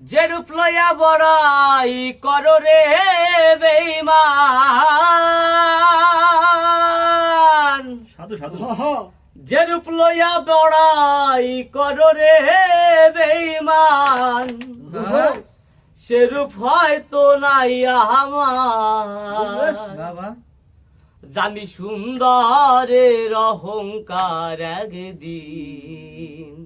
যে রূপ লইয়া বড়াই করো রে বেইমান সাধু সাধু। যে রূপ লইয়া বড়াই করো রে বেইমান সেরূপ হয়তো নাই আমার। বাবা। জানি সুন্দরের অহংকার একদিন।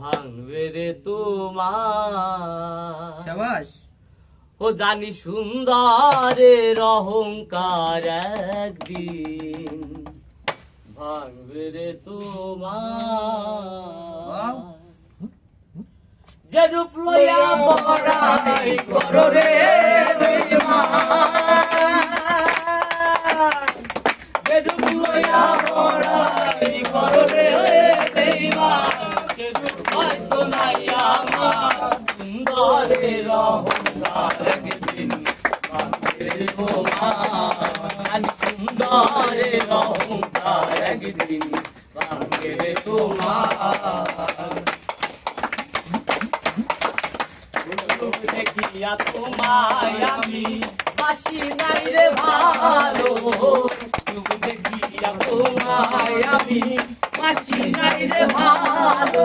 ভাঙবে রে তোমার। ও জানি সুন্দরের অহংকার একদিন ভাঙবে রে তোমার। যে রূপ লইয়া বড়াই করো রে। রে তোমার। জানি সুন্দরের অহংকার একদিন ভাঙবে রে তোমার দেখিয়া তোমায় আমি বাসি নাই রে ভালো দেখিয়া তোমায় আমি, বাসি নাই রে ভালো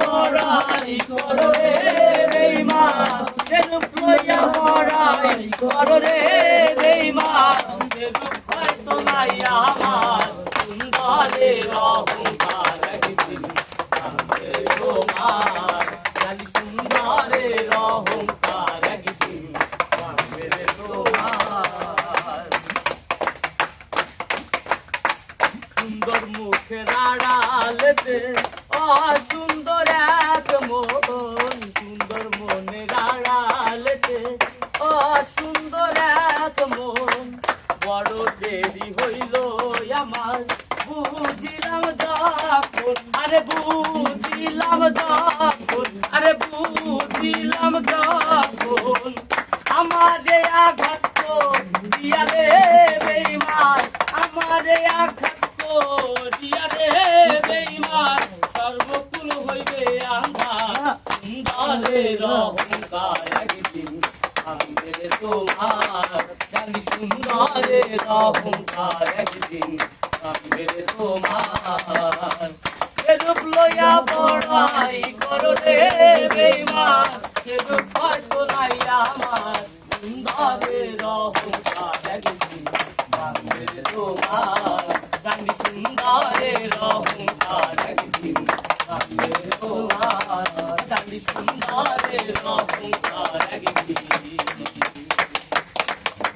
বড়াই করো রে যে রূপ লইয়া বড়াই করো রে, বেঈমান। যে রূপ হয়তো আমার সুন্দরের অহংকার একদিন ভাঙবে তোমার। জানি সুন্দরের অহংকার একদিন ভাঙবে তোমার। সুন্দর মুখের অসুন্দর এক মন, সুন্দর মনের আড়ালেতে অসুন্দর এক মন, বড় দেরি হইল আমার। বুঝিলাম যখন, আরে বুঝিলাম যখন, আরে বুঝিলাম যখন, আমারে আঘাত দিয়া রে বেইমান, আমারে আঘাত সুন্দরের অহংকার একদিন রে তোমার জানি সুন্দরের অহংকার একদিন রে তোমার। এরূপ লইয়া বড়াই করো রে বেইমান সেরূপ হয়তো নাই আমার সুন্দরের অহংকার একদিন রে তোমার। জানি সুন্দরের অহংকার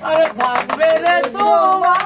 আরে ভাঙবে রে তোমার।